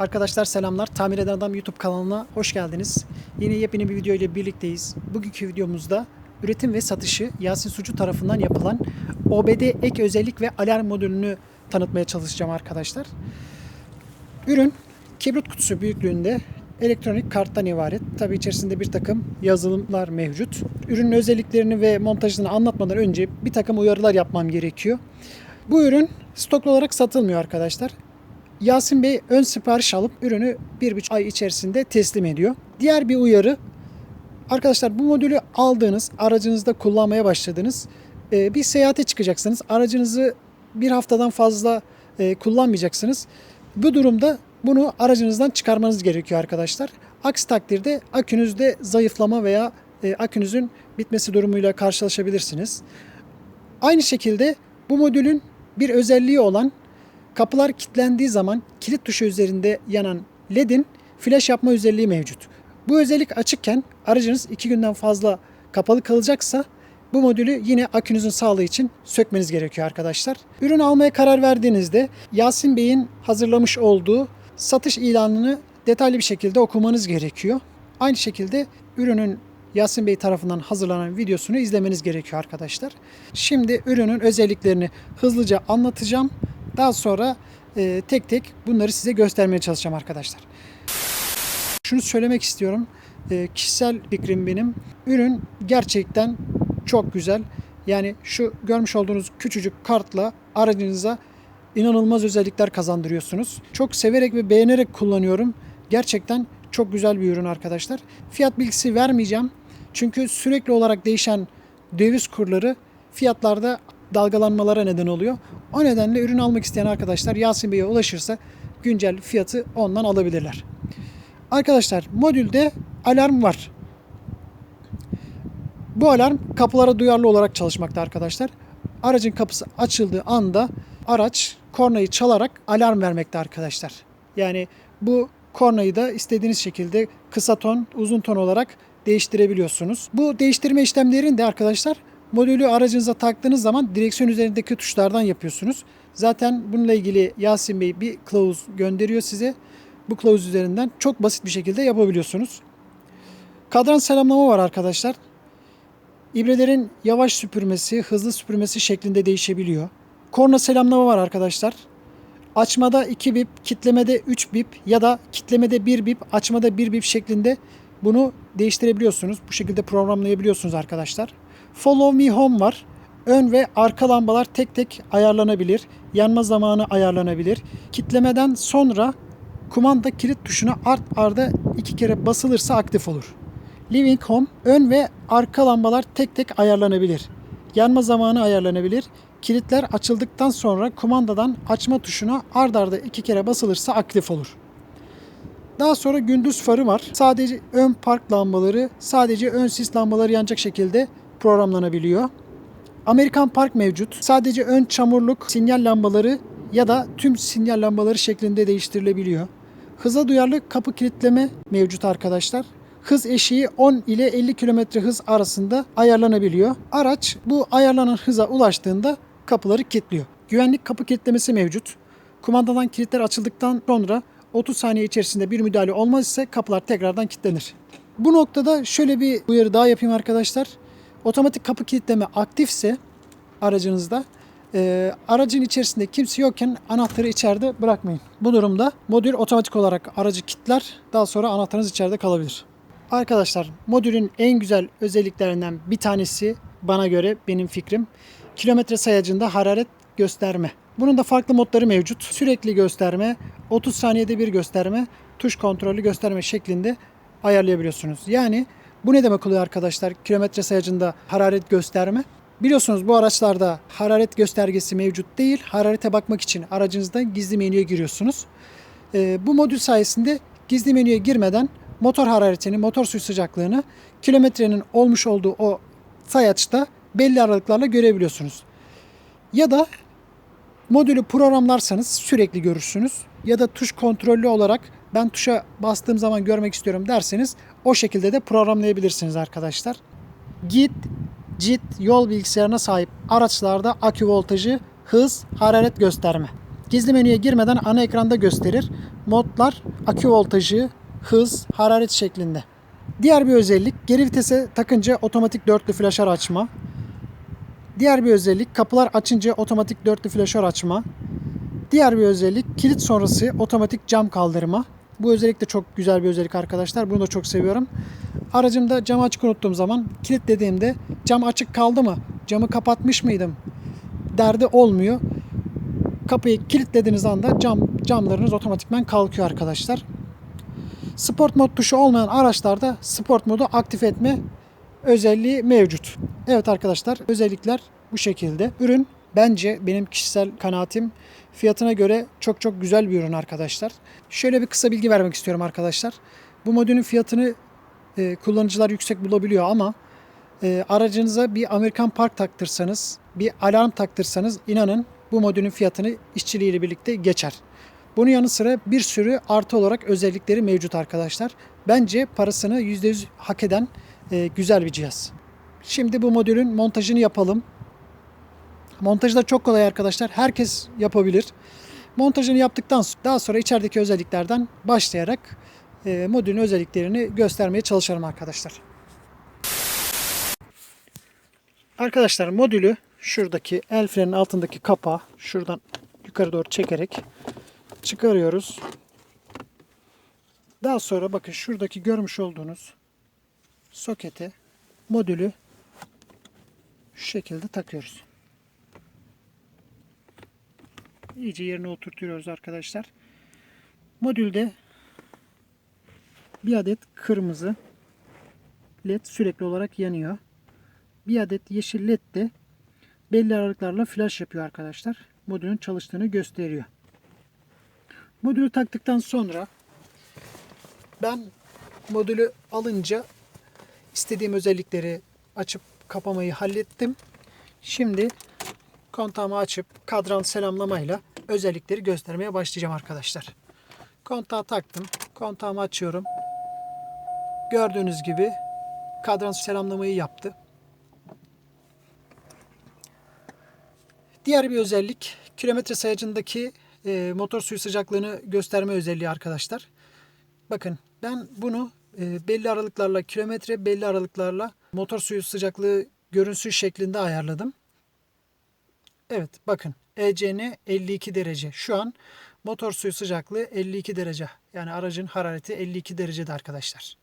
Arkadaşlar selamlar. Tamir Eden Adam YouTube kanalına hoş geldiniz. Yine yepyeni bir video ile birlikteyiz. Bugünkü videomuzda üretim ve satışı Yasin Sucu tarafından yapılan OBD ek özellik ve alarm modülünü tanıtmaya çalışacağım arkadaşlar. Ürün kibrit kutusu büyüklüğünde elektronik karttan ibaret. Tabi içerisinde bir takım yazılımlar mevcut. Ürünün özelliklerini ve montajını anlatmadan önce bir takım uyarılar yapmam gerekiyor. Bu ürün stoklu olarak satılmıyor arkadaşlar. Yasin Bey ön sipariş alıp ürünü bir buçuk ay içerisinde teslim ediyor. Diğer bir uyarı Arkadaşlar bu modülü aldığınız, aracınızda kullanmaya başladığınız e, bir seyahate çıkacaksınız. Aracınızı bir haftadan fazla e, kullanmayacaksınız. Bu durumda bunu aracınızdan çıkarmanız gerekiyor arkadaşlar. Aksi takdirde akünüzde zayıflama veya e, akünüzün bitmesi durumuyla karşılaşabilirsiniz. Aynı şekilde bu modülün bir özelliği olan kapılar kilitlendiği zaman kilit tuşu üzerinde yanan LED'in flash yapma özelliği mevcut. Bu özellik açıkken aracınız 2 günden fazla kapalı kalacaksa bu modülü yine akünüzün sağlığı için sökmeniz gerekiyor arkadaşlar. Ürün almaya karar verdiğinizde Yasin Bey'in hazırlamış olduğu satış ilanını detaylı bir şekilde okumanız gerekiyor. Aynı şekilde ürünün Yasin Bey tarafından hazırlanan videosunu izlemeniz gerekiyor arkadaşlar. Şimdi ürünün özelliklerini hızlıca anlatacağım. Daha sonra e, tek tek bunları size göstermeye çalışacağım arkadaşlar. Şunu söylemek istiyorum. E, kişisel fikrim benim. Ürün gerçekten çok güzel. Yani şu görmüş olduğunuz küçücük kartla aracınıza inanılmaz özellikler kazandırıyorsunuz. Çok severek ve beğenerek kullanıyorum. Gerçekten çok güzel bir ürün arkadaşlar. Fiyat bilgisi vermeyeceğim. Çünkü sürekli olarak değişen döviz kurları fiyatlarda dalgalanmalara neden oluyor. O nedenle ürün almak isteyen arkadaşlar Yasin Bey'e ulaşırsa güncel fiyatı ondan alabilirler. Arkadaşlar modülde alarm var. Bu alarm kapılara duyarlı olarak çalışmakta arkadaşlar. Aracın kapısı açıldığı anda araç kornayı çalarak alarm vermekte arkadaşlar. Yani bu kornayı da istediğiniz şekilde kısa ton, uzun ton olarak değiştirebiliyorsunuz. Bu değiştirme işlemlerini de arkadaşlar modülü aracınıza taktığınız zaman direksiyon üzerindeki tuşlardan yapıyorsunuz. Zaten bununla ilgili Yasin Bey bir kılavuz gönderiyor size. Bu kılavuz üzerinden çok basit bir şekilde yapabiliyorsunuz. Kadran selamlama var arkadaşlar. İbrelerin yavaş süpürmesi, hızlı süpürmesi şeklinde değişebiliyor. Korna selamlama var arkadaşlar. Açmada 2 bip, kitlemede 3 bip ya da kitlemede 1 bip, açmada 1 bip şeklinde bunu değiştirebiliyorsunuz. Bu şekilde programlayabiliyorsunuz arkadaşlar. Follow Me Home var. Ön ve arka lambalar tek tek ayarlanabilir. Yanma zamanı ayarlanabilir. Kitlemeden sonra kumanda kilit tuşuna art arda iki kere basılırsa aktif olur. Living Home ön ve arka lambalar tek tek ayarlanabilir. Yanma zamanı ayarlanabilir. Kilitler açıldıktan sonra kumandadan açma tuşuna ard arda iki kere basılırsa aktif olur. Daha sonra gündüz farı var. Sadece ön park lambaları, sadece ön sis lambaları yanacak şekilde programlanabiliyor. Amerikan Park mevcut. Sadece ön çamurluk sinyal lambaları ya da tüm sinyal lambaları şeklinde değiştirilebiliyor. Hıza duyarlı kapı kilitleme mevcut arkadaşlar. Hız eşiği 10 ile 50 km hız arasında ayarlanabiliyor. Araç bu ayarlanan hıza ulaştığında kapıları kilitliyor. Güvenlik kapı kilitlemesi mevcut. Kumandadan kilitler açıldıktan sonra 30 saniye içerisinde bir müdahale olmaz ise kapılar tekrardan kilitlenir. Bu noktada şöyle bir uyarı daha yapayım arkadaşlar. Otomatik kapı kilitleme aktifse aracınızda e, aracın içerisinde kimse yokken anahtarı içeride bırakmayın. Bu durumda modül otomatik olarak aracı kilitler. Daha sonra anahtarınız içeride kalabilir. Arkadaşlar modülün en güzel özelliklerinden bir tanesi bana göre benim fikrim kilometre sayacında hararet gösterme. Bunun da farklı modları mevcut. Sürekli gösterme, 30 saniyede bir gösterme, tuş kontrolü gösterme şeklinde ayarlayabiliyorsunuz. Yani bu ne demek oluyor arkadaşlar? Kilometre sayacında hararet gösterme. Biliyorsunuz bu araçlarda hararet göstergesi mevcut değil. Hararete bakmak için aracınızda gizli menüye giriyorsunuz. Ee, bu modül sayesinde gizli menüye girmeden motor hararetini, motor suyu sıcaklığını kilometrenin olmuş olduğu o sayaçta belli aralıklarla görebiliyorsunuz. Ya da modülü programlarsanız sürekli görürsünüz. Ya da tuş kontrollü olarak ben tuşa bastığım zaman görmek istiyorum derseniz o şekilde de programlayabilirsiniz arkadaşlar. Git, CIT yol bilgisayarına sahip araçlarda akü voltajı, hız, hararet gösterme. Gizli menüye girmeden ana ekranda gösterir. modlar akü voltajı, hız, hararet şeklinde. Diğer bir özellik geri vitese takınca otomatik dörtlü flaşör açma. Diğer bir özellik kapılar açınca otomatik dörtlü flaşör açma. Diğer bir özellik kilit sonrası otomatik cam kaldırma. Bu özellik de çok güzel bir özellik arkadaşlar. Bunu da çok seviyorum. Aracımda camı açık unuttuğum zaman kilitlediğimde cam açık kaldı mı? Camı kapatmış mıydım? Derdi olmuyor. Kapıyı kilitlediğiniz anda cam camlarınız otomatikman kalkıyor arkadaşlar. Sport mod tuşu olmayan araçlarda sport modu aktif etme özelliği mevcut. Evet arkadaşlar özellikler bu şekilde. Ürün bence benim kişisel kanaatim fiyatına göre çok çok güzel bir ürün arkadaşlar. Şöyle bir kısa bilgi vermek istiyorum arkadaşlar. Bu modülün fiyatını e, kullanıcılar yüksek bulabiliyor ama e, aracınıza bir Amerikan Park taktırsanız, bir alarm taktırsanız inanın bu modülün fiyatını işçiliğiyle birlikte geçer. Bunun yanı sıra bir sürü artı olarak özellikleri mevcut arkadaşlar. Bence parasını %100 hak eden e, güzel bir cihaz. Şimdi bu modülün montajını yapalım. Montajı da çok kolay arkadaşlar. Herkes yapabilir. Montajını yaptıktan sonra daha sonra içerideki özelliklerden başlayarak e, modülün özelliklerini göstermeye çalışalım arkadaşlar. Arkadaşlar modülü şuradaki el frenin altındaki kapağı şuradan yukarı doğru çekerek çıkarıyoruz. Daha sonra bakın şuradaki görmüş olduğunuz sokete modülü şu şekilde takıyoruz. İyice yerine oturtuyoruz arkadaşlar. Modülde bir adet kırmızı led sürekli olarak yanıyor. Bir adet yeşil led de belli aralıklarla flash yapıyor arkadaşlar. Modülün çalıştığını gösteriyor. Modülü taktıktan sonra ben modülü alınca istediğim özellikleri açıp kapamayı hallettim. Şimdi kontağımı açıp kadran selamlamayla özellikleri göstermeye başlayacağım arkadaşlar. Kontağı taktım. Kontağımı açıyorum. Gördüğünüz gibi kadran selamlamayı yaptı. Diğer bir özellik kilometre sayacındaki e, motor suyu sıcaklığını gösterme özelliği arkadaşlar. Bakın ben bunu e, belli aralıklarla kilometre belli aralıklarla motor suyu sıcaklığı görünsün şeklinde ayarladım. Evet bakın ECN 52 derece. Şu an motor suyu sıcaklığı 52 derece. Yani aracın harareti 52 derecede arkadaşlar.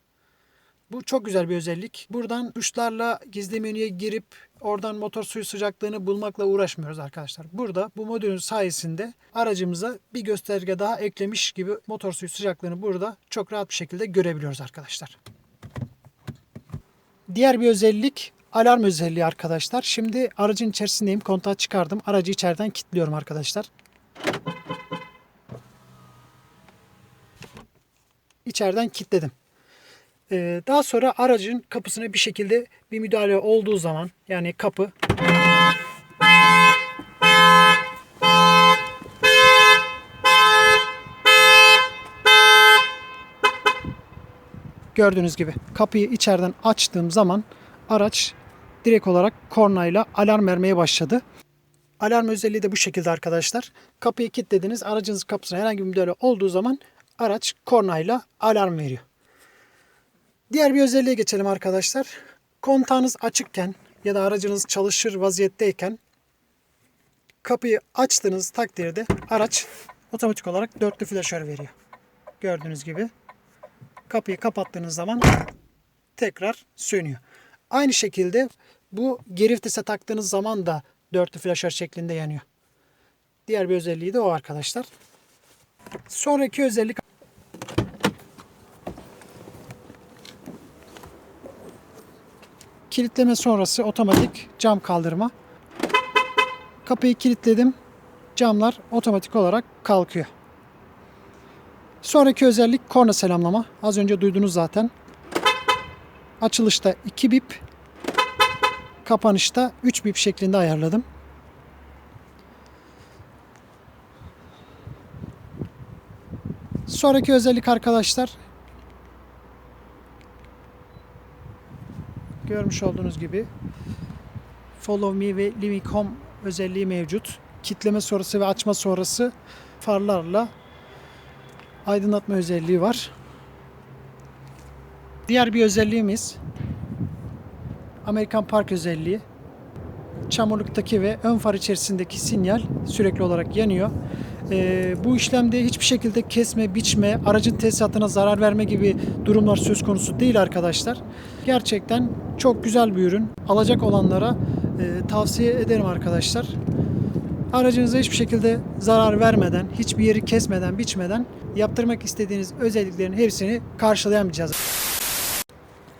Bu çok güzel bir özellik. Buradan tuşlarla gizli menüye girip oradan motor suyu sıcaklığını bulmakla uğraşmıyoruz arkadaşlar. Burada bu modülün sayesinde aracımıza bir gösterge daha eklemiş gibi motor suyu sıcaklığını burada çok rahat bir şekilde görebiliyoruz arkadaşlar. Diğer bir özellik alarm özelliği arkadaşlar. Şimdi aracın içerisindeyim. Kontağı çıkardım. Aracı içeriden kilitliyorum arkadaşlar. İçeriden kilitledim. Ee, daha sonra aracın kapısına bir şekilde bir müdahale olduğu zaman yani kapı gördüğünüz gibi kapıyı içeriden açtığım zaman araç direkt olarak kornayla alarm vermeye başladı. Alarm özelliği de bu şekilde arkadaşlar. Kapıyı kilitlediniz. Aracınız kapısına herhangi bir müdahale olduğu zaman araç kornayla alarm veriyor. Diğer bir özelliğe geçelim arkadaşlar. Kontağınız açıkken ya da aracınız çalışır vaziyetteyken kapıyı açtığınız takdirde araç otomatik olarak dörtlü flaşör veriyor. Gördüğünüz gibi kapıyı kapattığınız zaman tekrar sönüyor. Aynı şekilde bu geri vitese taktığınız zaman da dörtlü flaşör şeklinde yanıyor. Diğer bir özelliği de o arkadaşlar. Sonraki özellik Kilitleme sonrası otomatik cam kaldırma. Kapıyı kilitledim. Camlar otomatik olarak kalkıyor. Sonraki özellik korna selamlama. Az önce duydunuz zaten. Açılışta 2 bip, kapanışta 3 bip şeklinde ayarladım. Sonraki özellik arkadaşlar görmüş olduğunuz gibi Follow Me ve Living Home özelliği mevcut. Kitleme sonrası ve açma sonrası farlarla aydınlatma özelliği var. Diğer bir özelliğimiz Amerikan Park özelliği. Çamurluktaki ve ön far içerisindeki sinyal sürekli olarak yanıyor. Ee, bu işlemde hiçbir şekilde kesme, biçme, aracın tesisatına zarar verme gibi durumlar söz konusu değil arkadaşlar. Gerçekten çok güzel bir ürün. Alacak olanlara e, tavsiye ederim arkadaşlar. Aracınıza hiçbir şekilde zarar vermeden, hiçbir yeri kesmeden, biçmeden yaptırmak istediğiniz özelliklerin hepsini cihaz.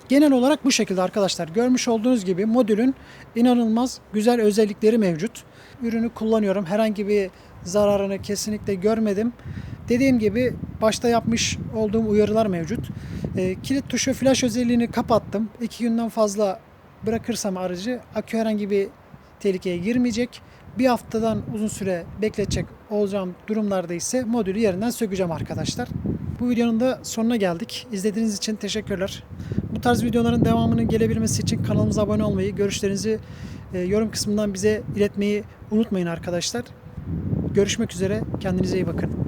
Genel olarak bu şekilde arkadaşlar. Görmüş olduğunuz gibi modülün inanılmaz güzel özellikleri mevcut. Ürünü kullanıyorum. Herhangi bir zararını kesinlikle görmedim. Dediğim gibi başta yapmış olduğum uyarılar mevcut. Ee, kilit tuşu flash özelliğini kapattım. İki günden fazla bırakırsam aracı akü herhangi bir tehlikeye girmeyecek. Bir haftadan uzun süre bekletecek olacağım durumlarda ise modülü yerinden sökeceğim arkadaşlar. Bu videonun da sonuna geldik. İzlediğiniz için teşekkürler. Bu tarz videoların devamının gelebilmesi için kanalımıza abone olmayı, görüşlerinizi e, yorum kısmından bize iletmeyi unutmayın arkadaşlar. Görüşmek üzere. Kendinize iyi bakın.